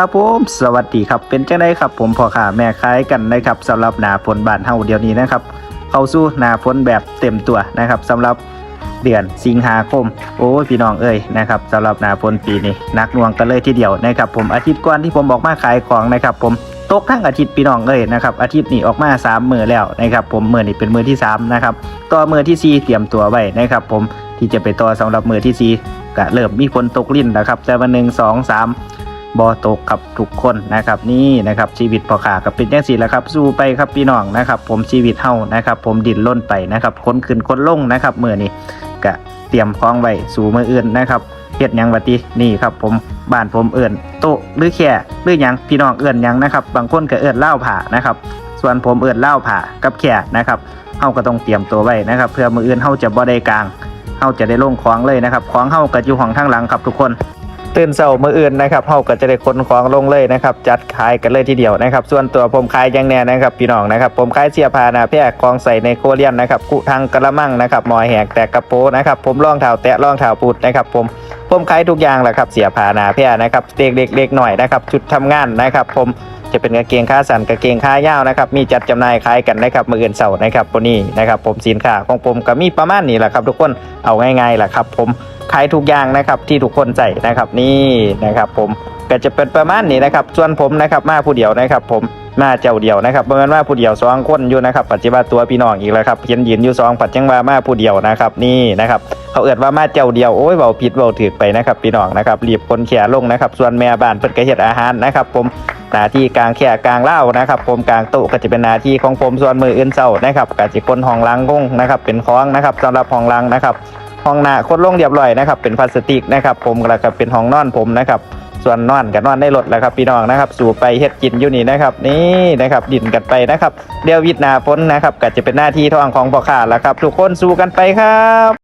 ครับผมสวัสดีครับเป็นจังไดครับ ผมพ่อค้าแม่ขายกันนะครับสำหรับหนาฝนบ้านเฮาเดี๋ยวนี้นะครับ เข้าสู่หนาฝนแบบเต็มตัวนะครับสำหรับเดือนสิงหาคม โอ้ยพี่น้องเอ้ยนะครับสำหรับหนาฝนปีนี้นักหน่วงกันเลยทีเดียวนะครับ ผมอาทิตย์ก่อนที่ผมออกมาขายของนะครับ ผมตกทั้งอาทิตย์พี่น้องเอ้ยนะครับอาทิตย์นี้ออกมาสามมือแล้วนะครับ ผมมือนี้เป็นมือที่สามนะครับต่อมือที่สี่เตรียมตัวไว้นะครับ ผมที่จะไปต่อสำหรับมือที่สี่ก็เริ่มมีฝนตกลิ้นแล้วครับแต่วันหนึ่งสองสาม บอตกกับทุกคนนะครับนี่นะครับชีวิตพ่อขากับเป็นจังสี่แหละครับ สู้ไปครับพี่น้องนะครับ ผมชีวิตเฮานะครับ ผมดิ่นล้นไปนะครับคนขึ้นคนลงนะครับเมื่อนี้ก็เตรียมคล้องไว้สู่มืออื่นนะครับเฮ็ดยังบัดนี้นี่ครับผมบ้านผมเอื่นโต๊ะหรือแค่หรือยังพี่น้องเอื่นยังนะครับ บางคนก็เอื่นเล่าผ่านะครับ ส่วนผมเอื่นเล่าผ่ากับแค่นะครับเฮาก็ต้องเตรียมตัวไว้นะครับ เพื่อมืออื่นเฮาจะบ่ได้กลางเฮาจะได้ลงของเลยนะครับของเฮาก็อยู่ห้องทางหลังครับทุกคน ตื่นเช้ามืออื่นนะครับเฮาก็จะได้ขนของลงเลยนะครับ จัดขายกันเลยทีเดียวนะครับ ส่วนตัวผมขายอยังแน่นะครับพี่น้องนะครับ ผมขายเสียผ้านาแพรของใส่ในโคเรียนนะครับกุทางกระมังนะครับมอแหกแตกกระโปงนะครับผมรองเท้าแตะรองเท้าปูดนะครับผมผมขายทุกอย่างแหละครับเสียผ้านาแพรนะครับเด็กเล็กเล็กหน่อยนะครับชุดทำงานนะครับผมจะเป็นกางเกงขาสั้นกางเกงขายาวนะครับมีจัดจำหน่ายขายกันนะครับมืออื่นเสาร์นะครับวันนี้นะครับผมสินค้าของผมก็มีประมาณนี้แหละครับ ทุกคนเอาง่ายๆแหละครับผม ขายทุกอย่างนะครับที่ทุกคนใส่นะครับนี่นะครับ ผมก็จะเป็นประมาณนี้นะครับ ส่วนผมนะครับมาผู้เดียวนะครับ ผมมาเจ้าเดียวนะครับเมื่อมาผู้เดียวสองคนอยู่นะครับปัจจุบันตัวพี่น้องอีกแล้วครับเพียนยืนอยู่สองปัจจังว่ามาผู้เดียวนะครับ นี่นะครับเขาเอิดว่ามาเจ้าเดียวโอ้ยเบาผิดเบาถือไปนะครับพี่น้องนะครับรีบคนแขลงนะครับ ส่วนแม่บ้านเพิ่นก็เฮ็ดอาหารนะครับ ผมหน้าที่กลางแขกลางเล่านะครับ ผมกลางโต๊ะก็จะเป็นหน้าที่ของผมส่วนมืออื่นเศร้านะครับก็จะคนห้องล้างคงนะครับเป็นคล้องนะครับสำหรับห้องล้างนะครับ ห้องหน้าคดลงเรียบร้อยนะครับเป็นพลาสติกนะครับผมแล้วก็เป็นห้องนอนผมนะครับส่วนนอนกับนอนในรถแล้วครับพี่น้องนะครับ สู่ไปเฮ็ดกินอยู่นี่นะครับ นี่นะครับดินกันไปนะครับเดียววิทย์หนาฝนนะครับก็จะเป็นหน้าที่ท้องของพ่อข้าแล้วครับ ทุกคนสู้กันไปครับ